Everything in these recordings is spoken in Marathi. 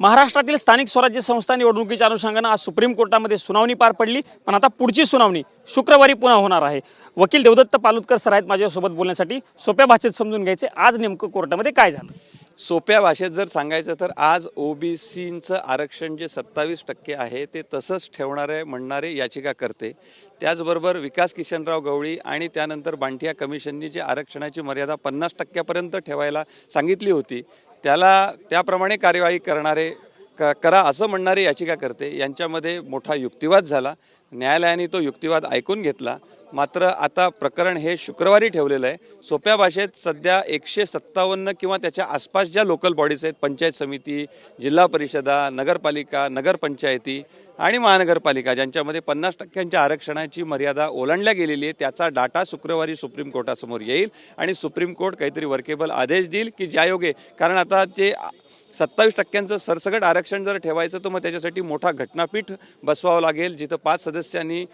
महाराष्ट्रातील स्थानिक स्वराज्य संस्था निवडणुकीच्या अनुषंगानं आज सुप्रीम कोर्टामध्ये सुनावणी पार पडली. पण आता पुढची सुनावणी शुक्रवारी पुन्हा होणार आहे. वकील देवदत्त पालुतकर सर आहेत माझ्यासोबत बोलण्यासाठी. सोप्या भाषेत समजून घ्यायचे. आज नेमकं कोर्टामध्ये काय झालं? सोप्या भाषेत जर सांगायचं तर आज ओबीसीचं आरक्षण जे सत्तावीस टक्के आहे ते तसंच ठेवणारे म्हणणारे याचिका करते. त्याचबरोबर विकास किशनराव गवळी आणि त्यानंतर बांटिया कमिशननी जे आरक्षणाची मर्यादा पन्नास टक्क्यापर्यंत ठेवायला सांगितली होती त्याला त्याप्रमाणे कार्यवाही करणारे क करा असं म्हणणारे याचिकाकर्ते यांच्यामध्ये मोठा युक्तिवाद झाला. न्यायालयाने तो युक्तिवाद ऐकून घेतला. मात्र आता प्रकरण हे शुक्रवारी ठेवलेलं आहे. सोप्या भाषेत सध्या एकशे सत्तावन्न किंवा त्याच्या आसपास ज्या लोकल बॉडीज आहेत पंचायत समिती जिल्हा परिषदा नगरपालिका नगरपंचायती आणि महानगरपालिका ज्यांच्यामध्ये पन्नास टक्क्यांच्या आरक्षणाची मर्यादा ओलांडल्या गेलेली आहे त्याचा डाटा शुक्रवारी सुप्रीम कोर्टासमोर येईल आणि सुप्रीम कोर्ट काहीतरी वर्केबल आदेश देईल की ज्यायोगे कारण आता जे सत्तावीस टक्क्यांचं सरसगट आरक्षण जर ठेवायचं तर मग त्याच्यासाठी मोठा घटनापीठ बसवावं लागेल जिथं पाच सदस्यांनी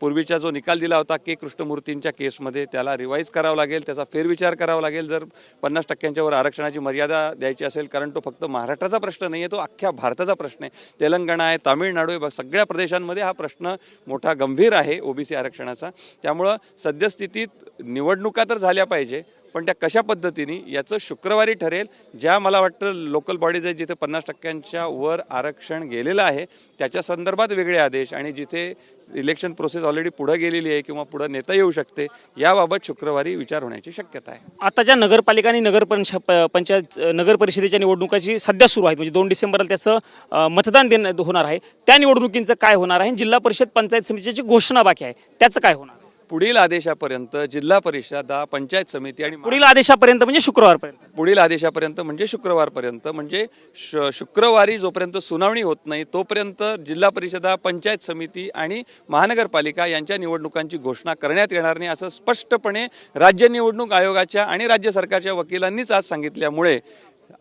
पूर्वीचा जो निकाल दिला होता के. कृष्णमूर्तींच्या केसमध्ये त्याला रिवाईज करावं लागेल त्याचा फेरविचार करावा लागेल जर पन्नास टक्क्यांच्यावर आरक्षणाची मर्यादा द्यायची असेल कारण तो फक्त महाराष्ट्राचा प्रश्न नाही आहे तो अख्ख्या भारताचा प्रश्न आहे. तेलंगणा आहे तामिळनाडू त्यामुळे सगळ्या प्रदेशांमध्ये हा प्रश्न मोठा गंभीर आहे ओबीसी आरक्षणाचा. त्यामुळं सद्यस्थितीत निवडणुका तर झाल्या पाहिजे पण त्या कशा पद्धतीने याचं शुक्रवारी ठरेल ज्या मला वाटतं लोकल बॉडीज आहेत जिथे पन्नास टक्क्यांच्या वर आरक्षण गेलेलं आहे त्याच्या संदर्भात वेगळे आदेश आणि जिथे इलेक्शन प्रोसेस ऑलरेडी पुढं गेलेली आहे किंवा पुढं नेता येऊ शकते याबाबत शुक्रवारी विचार होण्याची शक्यता आहे. आता ज्या नगरपालिका आणि नगर प- पंचायत नगर परिषदेच्या निवडणुकाची सध्या सुरू आहेत म्हणजे दोन डिसेंबरला त्याचं मतदान देणं होणार आहे त्या निवडणुकींचं काय होणार आहे? जिल्हा परिषद पंचायत समितीची घोषणा बाकी आहे त्याचं काय होणार? पुढील आदेशापर्यंत जिल्हा परिषदा पंचायत समिती आणि पुढील आदेशापर्यंत म्हणजे शुक्रवारपर्यंत. पुढील आदेशापर्यंत म्हणजे शुक्रवारपर्यंत म्हणजे श शुक्रवारी जोपर्यंत सुनावणी होत नाही तोपर्यंत जिल्हा परिषदा पंचायत समिती आणि महानगरपालिका यांच्या निवडणुकांची घोषणा करण्यात येणार नाही असं स्पष्टपणे राज्य निवडणूक आयोगाच्या आणि राज्य सरकारच्या वकिलांनीच आज सांगितल्यामुळे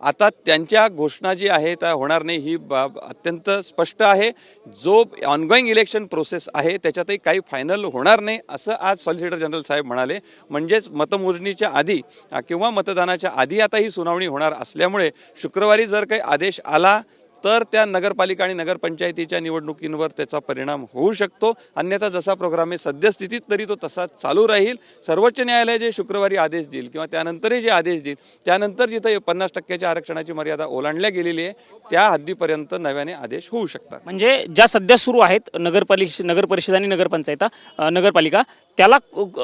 आता त्यांच्या घोषणा जी आहे त्या होणार नाही ही बाब अत्यंत स्पष्ट आहे. जो ऑनगोईंग इलेक्शन प्रोसेस आहे त्याच्यातही काही फायनल होणार नाही असं आज सॉलिसिटर जनरल साहेब म्हणाले. म्हणजेच मतमोजणीच्या आधी किंवा मतदानाच्या आधी आता ही सुनावणी होणार असल्यामुळे शुक्रवारी जर काही आदेश आला तर त्या नगरपालिका आणि नगरपंचायतीच्या निवडणुकींवर त्याचा परिणाम होऊ शकतो. अन्यथा जसा प्रोग्राम आहे सद्यस्थितीत तरी तो तसा चालू राहील. सर्वोच्च न्यायालय जे शुक्रवारी आदेश देईल किंवा त्यानंतरही जे आदेश देईल त्यानंतर जिथं पन्नास टक्क्याच्या आरक्षणाची मर्यादा ओलांडल्या गेलेली आहे त्या हद्दीपर्यंत नव्याने आदेश होऊ शकतात. म्हणजे ज्या सध्या सुरू आहेत नगरपालिका नगर परिषद आणि नगरपंचायत नगरपालिका त्याला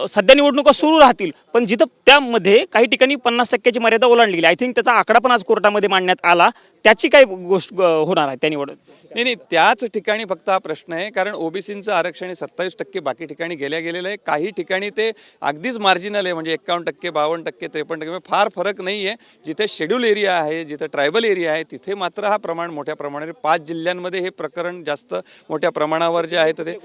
सध्या निवडणुका सुरू राहतील. पण जिथं त्यामध्ये काही ठिकाणी पन्नास टक्क्याची मर्यादा ओलांडली गेली आय थिंक त्याचा आकडा पण आज कोर्टामध्ये मांडण्यात आला. त्याची काय गोष्ट होणार आहे त्या निवड नाही नाही त्याच ठिकाणी फक्त हा प्रश्न आहे. कारण ओबीसींचं आरक्षण हे सत्तावीस टक्के बाकी ठिकाणी गेल्या गेलेलं आहे. काही ठिकाणी ते अगदीच मार्जिनल आहे. म्हणजे एक्कावन्न टक्के बावन्न टक्के त्रेपन्न टक्के फार फरक नाही आहे. जिथे शेड्यूल एरिया आहे जिथे ट्रायबल एरिया आहे तिथे मात्र हा प्रमाण मोठ्या प्रमाणावर पाच जिल्ह्यांमध्ये हे प्रकरण जास्त मोठ्या प्रमाणावर जे आहे तर ते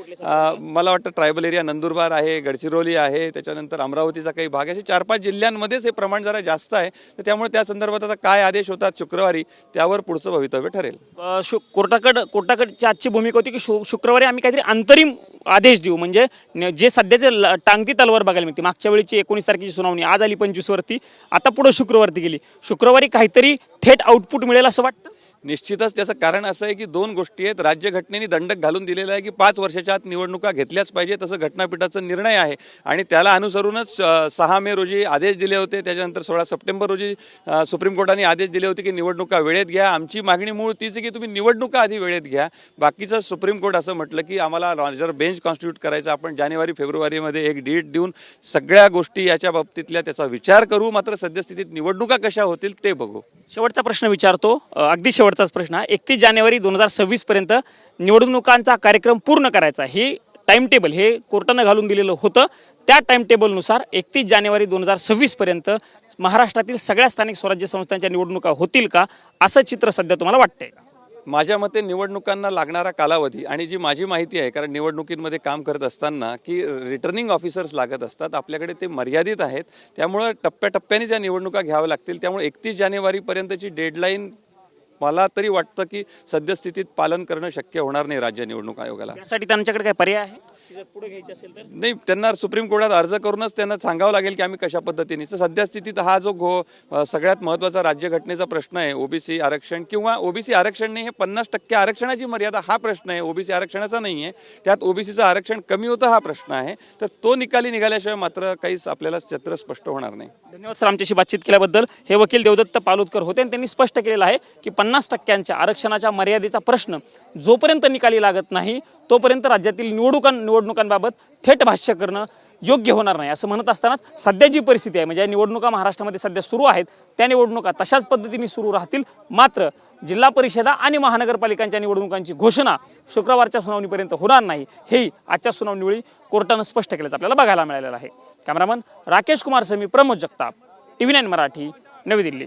मला वाटतं ट्रायबल एरिया नंदुरबार आहे गडचिरोली आहे त्याच्यानंतर अमरावतीचा काही भाग आहे. असे चार पाच जिल्ह्यांमध्येच हे प्रमाण जरा जास्त आहे. तर त्यामुळे त्या संदर्भात आता काय आदेश होतात शुक्रवारी त्यावर पुढचं भवितव्य ठरेल. शु कोर्टाकड कोर्टाकडची आजची भूमिका होती की शु शुक्रवारी आम्ही काहीतरी अंतरिम आदेश देऊ. म्हणजे जे सध्याचे टांगती तलवार बघायला मिळते. मागच्या वेळीची एकोणीस तारखेची सुनावणी आज आली पंचवीसवरती. आता पुढं शुक्रवारती गेली. शुक्रवारी काहीतरी थेट आउटपुट मिळेल असं वाटतं? निश्चितच त्याचं कारण असं आहे की दोन गोष्टी आहेत. राज्यघटनेने दंडक घालून दिलेलं आहे की पाच वर्षाच्या आत निवडणुका घेतल्याच पाहिजे तसं घटनापीठाचा निर्णय आहे. आणि त्याला अनुसरूनच सहा मे रोजी आदेश दिले होते. त्याच्यानंतर सोळा सप्टेंबर रोजी सुप्रीम कोर्टाने आदेश दिले होते की निवडणुका वेळेत घ्या. आमची मागणी मूळ तीच आहे की तुम्ही निवडणुका आधी वेळेत घ्या. बाकीचं सुप्रीम कोर्ट असं म्हटलं की आम्हाला जर बेंच कॉन्स्टिट्यूट करायचं. आपण जानेवारी फेब्रुवारीमध्ये एक डेट देऊन सगळ्या गोष्टी याच्या बाबतीतल्या त्याचा विचार करू. मात्र सद्यस्थितीत निवडणुका कशा होतील ते बघू. शेवटचा प्रश्न विचारतो. अगदी शेवट शेवटचाच प्रश्न. आहे एकतीस जानेवारी दोन हजार सव्वीसपर्यंत निवडणुकांचा कार्यक्रम पूर्ण करायचा. हे टाइम टेबल हे कोर्टानं घालून दिलेलं होतं. त्या टाईमटेबलनुसार एकतीस जानेवारी दोन हजार सव्वीसपर्यंत महाराष्ट्रातील सगळ्या स्थानिक स्वराज्य संस्थांच्या निवडणुका होतील का? असं चित्र सध्या तुम्हाला वाटतंय. का माझ्या मते निवडणुकांना लागणारा कालावधी आणि जी माझी माहिती आहे कारण निवडणुकींमध्ये काम करत असताना की रिटर्निंग ऑफिसर्स लागत असतात आपल्याकडे ते मर्यादित आहेत. त्यामुळं टप्प्याटप्प्याने त्या निवडणुका घ्याव्या लागतील त्यामुळे एकतीस जानेवारीपर्यंतची डेडलाईन मला तरी वाटतं की सद्यस्थितीत पालन करणं शक्य होणार नाही राज्य निवडणूक आयोगाला. त्यासाठी त्यांच्याकडे काय पर्याय आहे? पुढे घ्यायची असेल तर? नाही त्यांना सुप्रीम कोर्टात अर्ज करूनच त्यांना सांगावं लागेल की आम्ही कशा पद्धतीने. तर सध्या स्थितीत हा जो अ, सगळ्यात महत्त्वाचा राज्यघटनेचा प्रश्न आहे ओबीसी आरक्षण किंवा ओबीसी आरक्षण नाही हे पन्नास टक्के आरक्षणाची मर्यादा हा प्रश्न आहे ओबीसी आरक्षणाचा नाही आहे. त्यात ओबीसीचं आरक्षण कमी होतं हा प्रश्न आहे. तर तो निकाली निघाल्याशिवाय मात्र काहीच आपल्याला चित्र स्पष्ट होणार नाही. धन्यवाद सर आमच्याशी बातचीत केल्याबद्दल. हे वकील देवदत्त पालोदकर होते आणि त्यांनी स्पष्ट केलेलं आहे की पन्नास टक्क्यांच्या आरक्षणाच्या मर्यादेचा प्रश्न जोपर्यंत निकाली लागत नाही तोपर्यंत राज्यातील निवडणुकां निवडणुकांबाबत थेट भाष्य करणं योग्य होणार नाही. असं म्हणत असतानाच सध्या जी परिस्थिती आहे म्हणजे या निवडणुका महाराष्ट्रामध्ये सध्या सुरू आहेत त्या निवडणुका तशाच पद्धतीने सुरू राहतील. मात्र जिल्हा परिषदा आणि महानगरपालिकांच्या निवडणुकांची घोषणा शुक्रवारच्या सुनावणीपर्यंत होणार नाही हेही आजच्या सुनावणीवेळी कोर्टानं स्पष्ट केल्याचं आपल्याला बघायला मिळालेलं आहे. Cameraman Rakesh Kumar Sami Pramod Jagtap T V nine Marathi नवी दिल्ली.